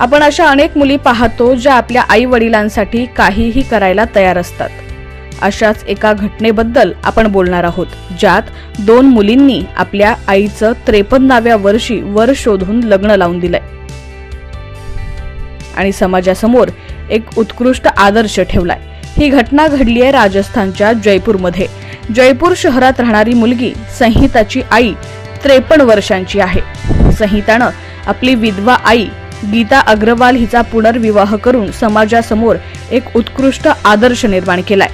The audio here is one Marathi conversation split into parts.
आपण अशा अनेक मुली पाहतो ज्या आपल्या आई वडिलांसाठी काहीही करायला तयार असतात. अशाच एका घटनेबद्दल आपण बोलणार आहोत ज्यात दोन मुलींनी आपल्या आईचं त्रेपन्नाव्या वर्षी वर शोधून लग्न लावून दिलंय. आणि समाजासमोर एक उत्कृष्ट आदर्श ठेवलाय. ही घटना घडली आहे राजस्थानच्या जयपूरमध्ये. जयपूर शहरात राहणारी मुलगी संहिताची आई त्रेपन्न वर्षांची आहे. संहितानं आपली विधवा आई गीता अग्रवाल हिचा पुनर्विवाह करून समाजासमोर एक उत्कृष्ट आदर्श निर्माण केलाय.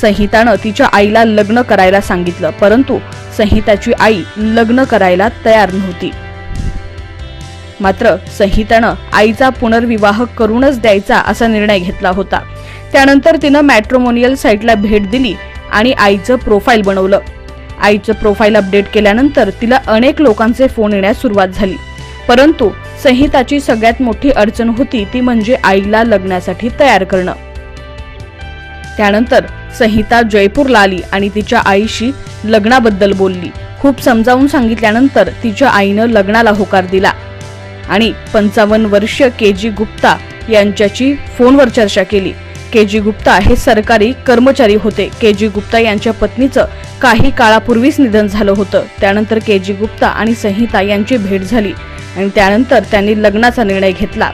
संहितानं तिच्या आईला लग्न करायला सांगितलं परंतु संहिताची आई लग्न करायला तयार नव्हती. मात्र संहितानं आईचा पुनर्विवाह करूनच द्यायचा असा निर्णय घेतला होता. त्यानंतर तिनं मॅट्रोमोनियल साईटला भेट दिली आणि आईचं प्रोफाईल बनवलं. आईचं प्रोफाईल अपडेट केल्यानंतर तिला अनेक लोकांचे फोन येण्यास सुरुवात झाली. परंतु संहिताची सगळ्यात मोठी अडचण होती ती म्हणजे आईला लग्नासाठी तयार करणं. त्यानंतर संहिता जयपूरला आली आणि तिच्या आईशी लग्नाबद्दल बोलली. खूप समजावून सांगितल्यानंतर तिच्या आईनं लग्नाला होकार दिला आणि पंचावन्न वर्षीय के जी गुप्ता यांच्याची फोनवर चर्चा केली. के जी गुप्ता हे सरकारी कर्मचारी होते. के जी गुप्ता यांच्या पत्नीचं काही काळापूर्वीच निधन झालं होतं. त्यानंतर के जी गुप्ता आणि संहिता यांची भेट झाली. आणि त्यानंतर त्यांनी लग्नाचा निर्णय घेतला.